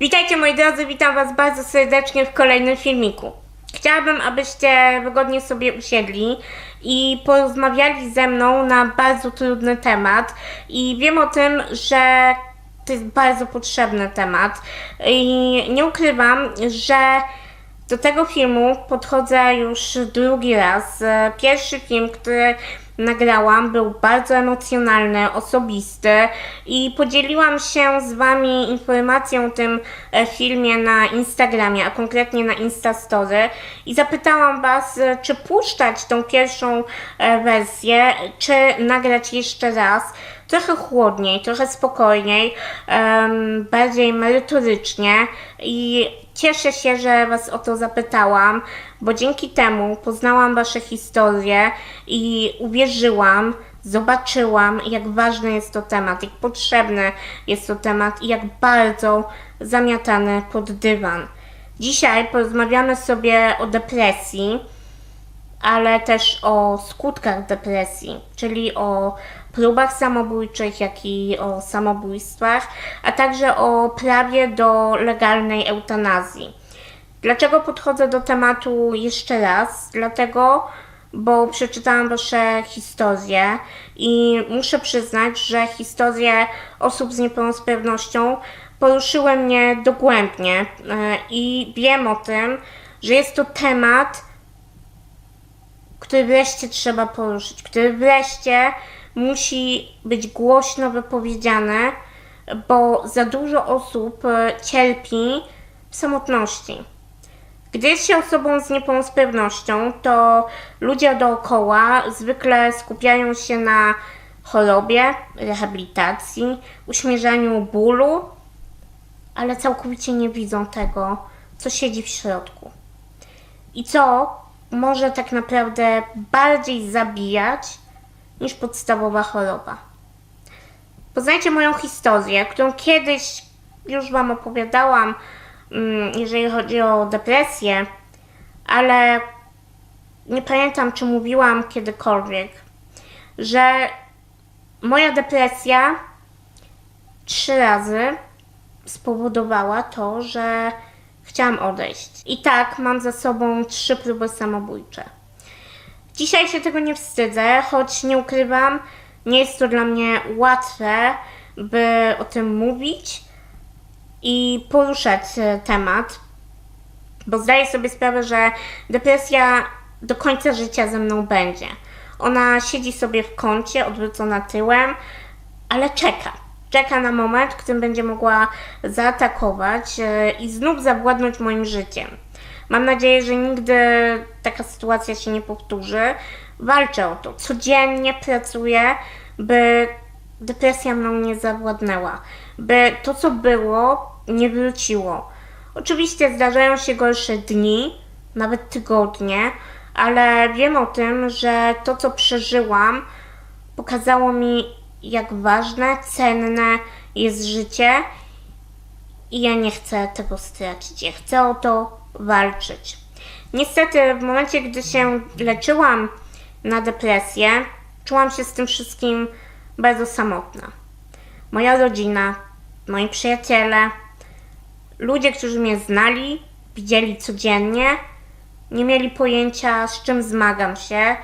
Witajcie moi drodzy, witam was bardzo serdecznie w kolejnym filmiku. Chciałabym, abyście wygodnie sobie usiedli i porozmawiali ze mną na bardzo trudny temat i wiem o tym, że to jest bardzo potrzebny temat i nie ukrywam, że do tego filmu podchodzę już drugi raz. Pierwszy film, który nagrałam, był bardzo emocjonalny, osobisty i podzieliłam się z Wami informacją o tym e, filmie na Instagramie, a konkretnie na Instastory i zapytałam Was, e, czy puszczać tą pierwszą e, wersję, czy nagrać jeszcze raz? Trochę chłodniej, trochę spokojniej, em, bardziej merytorycznie i cieszę się, że Was o to zapytałam, bo dzięki temu poznałam Wasze historie i uwierzyłam, zobaczyłam, jak ważny jest to temat, jak potrzebny jest to temat i jak bardzo zamiatany pod dywan. Dzisiaj porozmawiamy sobie o depresji, ale też o skutkach depresji, czyli o próbach samobójczych, jak i o samobójstwach, a także o prawie do legalnej eutanazji. Dlaczego podchodzę do tematu jeszcze raz? Dlatego, bo przeczytałam Wasze historie i muszę przyznać, że historie osób z niepełnosprawnością poruszyły mnie dogłębnie e, i wiem o tym, że jest to temat, który wreszcie trzeba poruszyć, który wreszcie musi być głośno wypowiedziane, bo za dużo osób e, cierpi w samotności. Gdy jest się osobą z niepełnosprawnością, to ludzie dookoła zwykle skupiają się na chorobie, rehabilitacji, uśmierzaniu bólu, ale całkowicie nie widzą tego, co siedzi w środku i co może tak naprawdę bardziej zabijać niż podstawowa choroba. Poznajcie moją historię, którą kiedyś już Wam opowiadałam, mm, jeżeli chodzi o depresję, ale nie pamiętam, czy mówiłam kiedykolwiek, że moja depresja trzy razy spowodowała to, że chciałam odejść. I tak mam za sobą trzy próby samobójcze. Dzisiaj się tego nie wstydzę, choć nie ukrywam, nie jest to dla mnie łatwe, by o tym mówić i poruszać e, temat, bo zdaję sobie sprawę, że depresja do końca życia ze mną będzie. Ona siedzi sobie w kącie, odwrócona tyłem, ale czeka. Czeka na moment, w którym będzie mogła zaatakować e, i znów zawładnąć moim życiem. Mam nadzieję, że nigdy taka sytuacja się nie powtórzy. Walczę o to. Codziennie pracuję, by depresja mną nie zawładnęła, by to, co było, nie wróciło. Oczywiście zdarzają się gorsze dni, nawet tygodnie, ale wiem o tym, że to, co przeżyłam, pokazało mi, jak ważne, cenne jest życie i ja nie chcę tego stracić. Ja chcę o to walczyć. Niestety, w momencie, gdy się leczyłam na depresję, czułam się z tym wszystkim bardzo samotna. Moja rodzina, moi przyjaciele, ludzie, którzy mnie znali, widzieli codziennie, nie mieli pojęcia, z czym zmagam się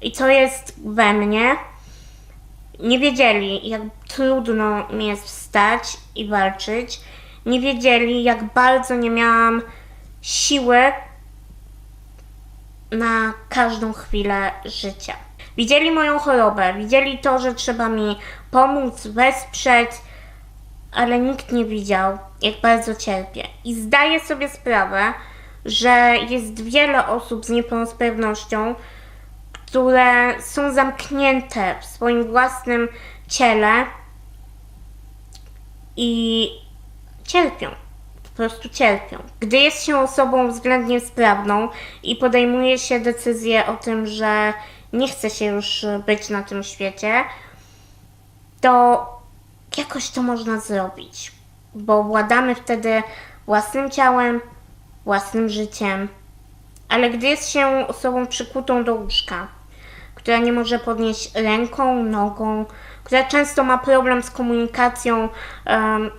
i co jest we mnie. Nie wiedzieli, jak trudno mi jest wstać i walczyć. Nie wiedzieli, jak bardzo nie miałam siły na każdą chwilę życia. Widzieli moją chorobę, widzieli to, że trzeba mi pomóc, wesprzeć, ale nikt nie widział, jak bardzo cierpię. I zdaję sobie sprawę, że jest wiele osób z niepełnosprawnością, które są zamknięte w swoim własnym ciele i cierpią. Prostu cierpią. Gdy jest się osobą względnie sprawną i podejmuje się decyzję o tym, że nie chce się już być na tym świecie, to jakoś to można zrobić, bo władamy wtedy własnym ciałem, własnym życiem. Ale gdy jest się osobą przykutą do łóżka, która nie może podnieść ręką, nogą, która często ma problem z komunikacją em,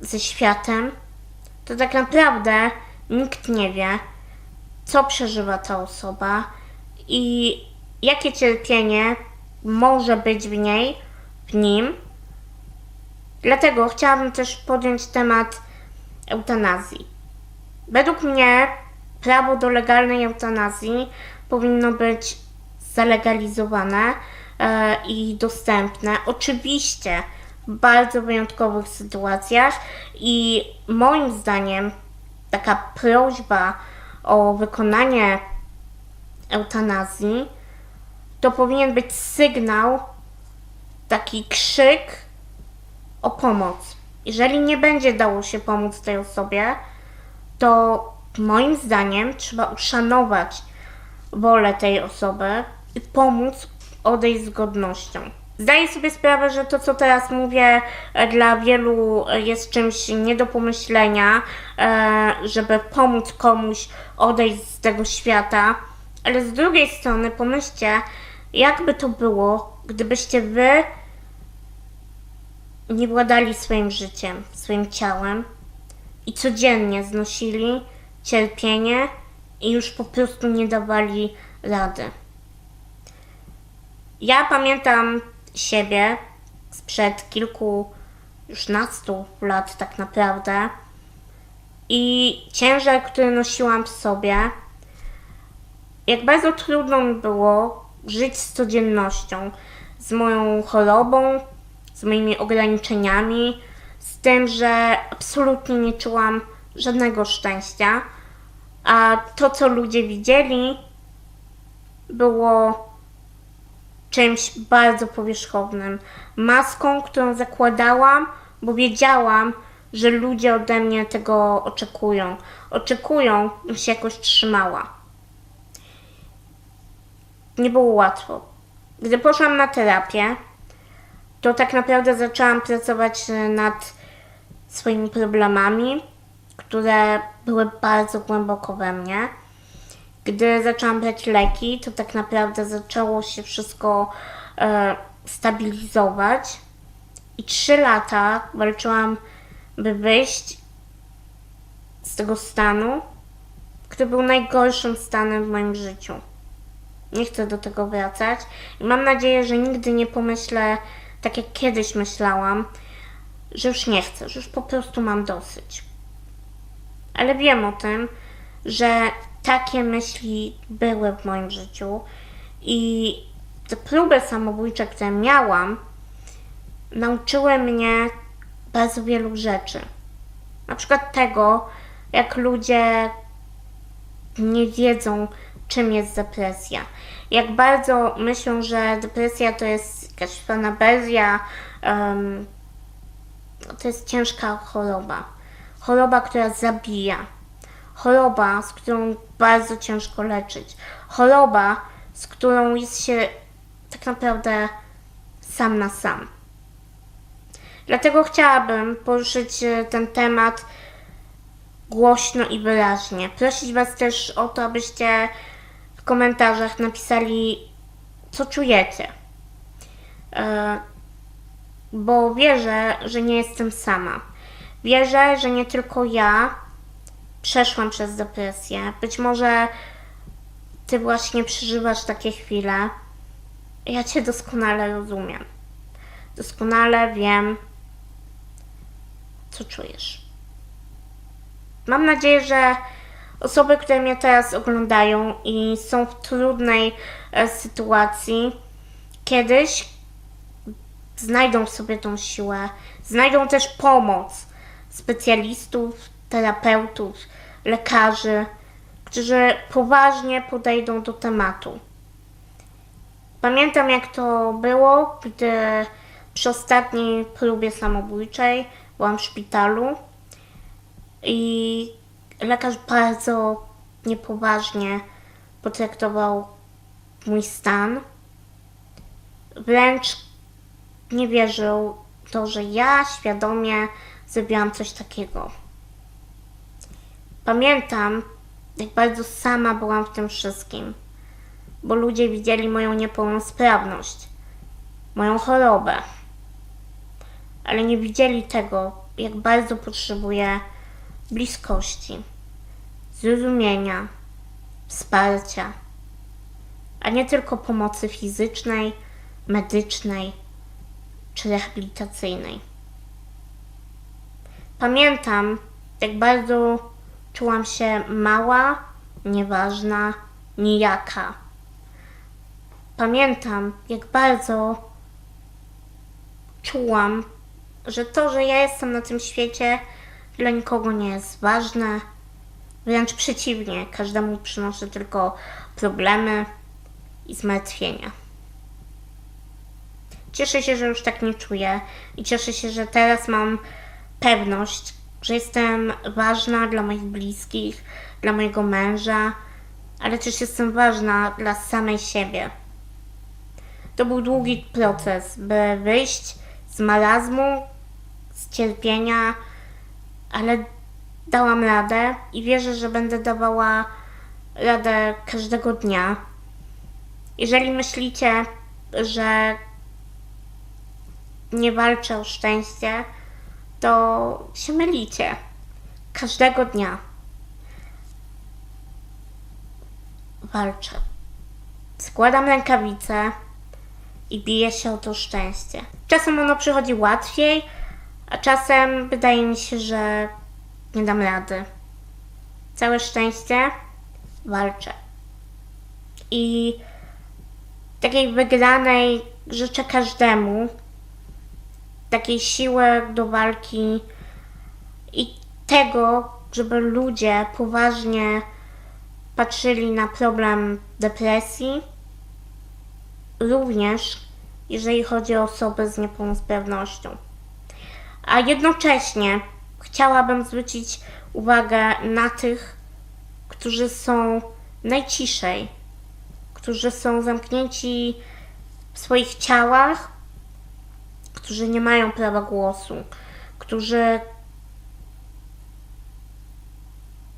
ze światem, to tak naprawdę nikt nie wie, co przeżywa ta osoba i jakie cierpienie może być w niej, w nim. Dlatego chciałabym też podjąć temat eutanazji. Według mnie prawo do legalnej eutanazji powinno być zalegalizowane e, i dostępne. Oczywiście bardzo wyjątkowych sytuacjach i moim zdaniem taka prośba o wykonanie eutanazji to powinien być sygnał, taki krzyk o pomoc. Jeżeli nie będzie dało się pomóc tej osobie, to moim zdaniem trzeba uszanować wolę tej osoby i pomóc odejść z godnością. Zdaję sobie sprawę, że to, co teraz mówię, e, dla wielu e, jest czymś nie do pomyślenia, e, żeby pomóc komuś odejść z tego świata, ale z drugiej strony pomyślcie, jakby to było, gdybyście wy nie władali swoim życiem, swoim ciałem i codziennie znosili cierpienie i już po prostu nie dawali rady. Ja pamiętam siebie sprzed kilku, już nastu lat tak naprawdę. I ciężar, który nosiłam w sobie, jak bardzo trudno mi było żyć z codziennością, z moją chorobą, z moimi ograniczeniami, z tym, że absolutnie nie czułam żadnego szczęścia, a to, co ludzie widzieli, było czymś bardzo powierzchownym. Maską, którą zakładałam, bo wiedziałam, że ludzie ode mnie tego oczekują. Oczekują, bym się jakoś trzymała. Nie było łatwo. Gdy poszłam na terapię, to tak naprawdę zaczęłam pracować nad swoimi problemami, które były bardzo głęboko we mnie. Gdy zaczęłam brać leki, to tak naprawdę zaczęło się wszystko e, stabilizować. I trzy lata walczyłam, by wyjść z tego stanu, który był najgorszym stanem w moim życiu. Nie chcę do tego wracać i mam nadzieję, że nigdy nie pomyślę tak jak kiedyś myślałam, że już nie chcę, że już po prostu mam dosyć. Ale wiem o tym, że takie myśli były w moim życiu i te próby samobójcze, które miałam, nauczyły mnie bardzo wielu rzeczy. Na przykład tego, jak ludzie nie wiedzą, czym jest depresja. Jak bardzo myślą, że depresja to jest jakaś fanaberia, um, to jest ciężka choroba. Choroba, która zabija. Choroba, z którą bardzo ciężko leczyć. Choroba, z którą jest się tak naprawdę sam na sam. Dlatego chciałabym poruszyć e, ten temat głośno i wyraźnie. Prosić Was też o to, abyście w komentarzach napisali, co czujecie. E, Bo wierzę, że nie jestem sama. Wierzę, że nie tylko ja przeszłam przez depresję. Być może Ty właśnie przeżywasz takie chwile. Ja Cię doskonale rozumiem. Doskonale wiem, co czujesz. Mam nadzieję, że osoby, które mnie teraz oglądają i są w trudnej e, sytuacji, kiedyś znajdą w sobie tą siłę, znajdą też pomoc specjalistów, terapeutów, lekarzy, którzy poważnie podejdą do tematu. Pamiętam, jak to było, gdy przy ostatniej próbie samobójczej byłam w szpitalu i lekarz bardzo niepoważnie potraktował mój stan. Wręcz nie wierzył to, że ja świadomie zrobiłam coś takiego. Pamiętam, jak bardzo sama byłam w tym wszystkim, bo ludzie widzieli moją niepełnosprawność, moją chorobę, ale nie widzieli tego, jak bardzo potrzebuję bliskości, zrozumienia, wsparcia, a nie tylko pomocy fizycznej, medycznej czy rehabilitacyjnej. Pamiętam, jak bardzo czułam się mała, nieważna, nijaka. Pamiętam, jak bardzo czułam, że to, że ja jestem na tym świecie, dla nikogo nie jest ważne. Wręcz przeciwnie, każdemu przynoszę tylko problemy i zmartwienia. Cieszę się, że już tak nie czuję i cieszę się, że teraz mam pewność, że jestem ważna dla moich bliskich, dla mojego męża, ale też jestem ważna dla samej siebie. To był długi proces, by wyjść z marazmu, z cierpienia, ale dałam radę i wierzę, że będę dawała radę każdego dnia. Jeżeli myślicie, że nie walczę o szczęście, to się mylicie. Każdego dnia walczę. Składam rękawice i biję się o to szczęście. Czasem ono przychodzi łatwiej, a czasem wydaje mi się, że nie dam rady. Całe szczęście walczę. I takiej wygranej życzę każdemu, takiej siły do walki i tego, żeby ludzie poważnie patrzyli na problem depresji, również jeżeli chodzi o osoby z niepełnosprawnością. A jednocześnie chciałabym zwrócić uwagę na tych, którzy są najciszej, którzy są zamknięci w swoich ciałach, którzy nie mają prawa głosu, którzy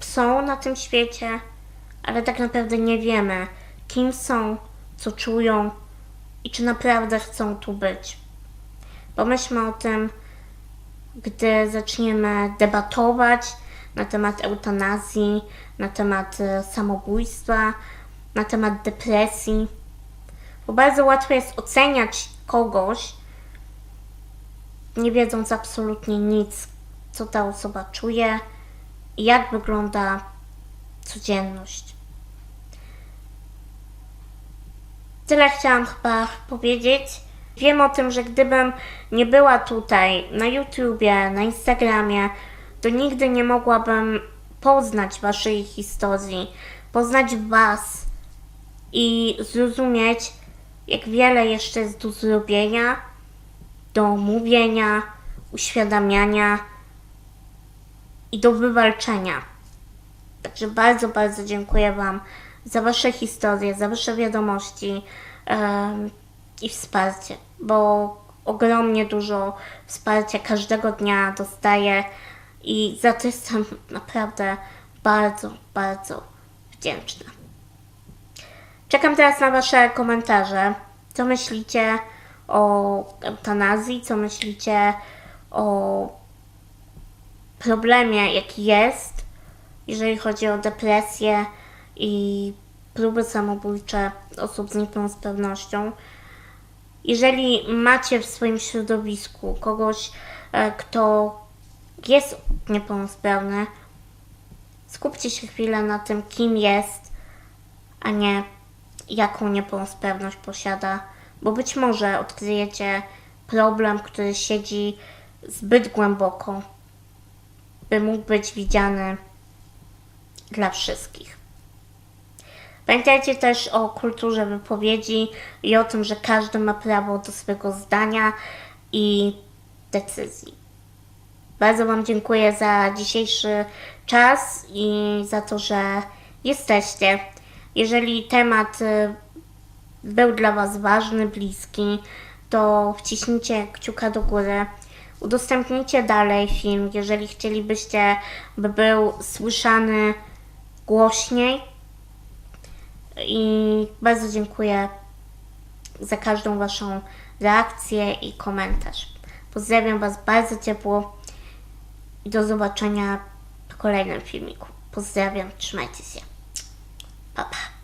są na tym świecie, ale tak naprawdę nie wiemy, kim są, co czują i czy naprawdę chcą tu być. Pomyślmy o tym, gdy zaczniemy debatować na temat eutanazji, na temat e, samobójstwa, na temat depresji. Bo bardzo łatwo jest oceniać kogoś, nie wiedząc absolutnie nic, co ta osoba czuje i jak wygląda codzienność. Tyle chciałam chyba powiedzieć. Wiem o tym, że gdybym nie była tutaj na YouTubie, na Instagramie, to nigdy nie mogłabym poznać Waszej historii, poznać Was i zrozumieć, jak wiele jeszcze jest do zrobienia, do mówienia, uświadamiania i do wywalczenia. Także bardzo, bardzo dziękuję Wam za Wasze historie, za Wasze wiadomości em, i wsparcie, bo ogromnie dużo wsparcia każdego dnia dostaję i za to jestem naprawdę bardzo, bardzo wdzięczna. Czekam teraz na Wasze komentarze. Co myślicie o eutanazji? Co myślicie o problemie, jaki jest, jeżeli chodzi o depresję i próby samobójcze osób z niepełnosprawnością? Jeżeli macie w swoim środowisku kogoś, e, kto jest niepełnosprawny, skupcie się chwilę na tym, kim jest, a nie jaką niepełnosprawność posiada, bo być może odkryjecie problem, który siedzi zbyt głęboko, by mógł być widziany dla wszystkich. Pamiętajcie też o kulturze wypowiedzi i o tym, że każdy ma prawo do swego zdania i decyzji. Bardzo Wam dziękuję za dzisiejszy czas i za to, że jesteście. Jeżeli temat y, był dla Was ważny, bliski, to wciśnijcie kciuka do góry. Udostępnijcie dalej film, jeżeli chcielibyście, by był słyszany głośniej. I bardzo dziękuję za każdą Waszą reakcję i komentarz. Pozdrawiam Was bardzo ciepło i do zobaczenia kolejnym filmiku. Pozdrawiam, trzymajcie się. Pa, pa.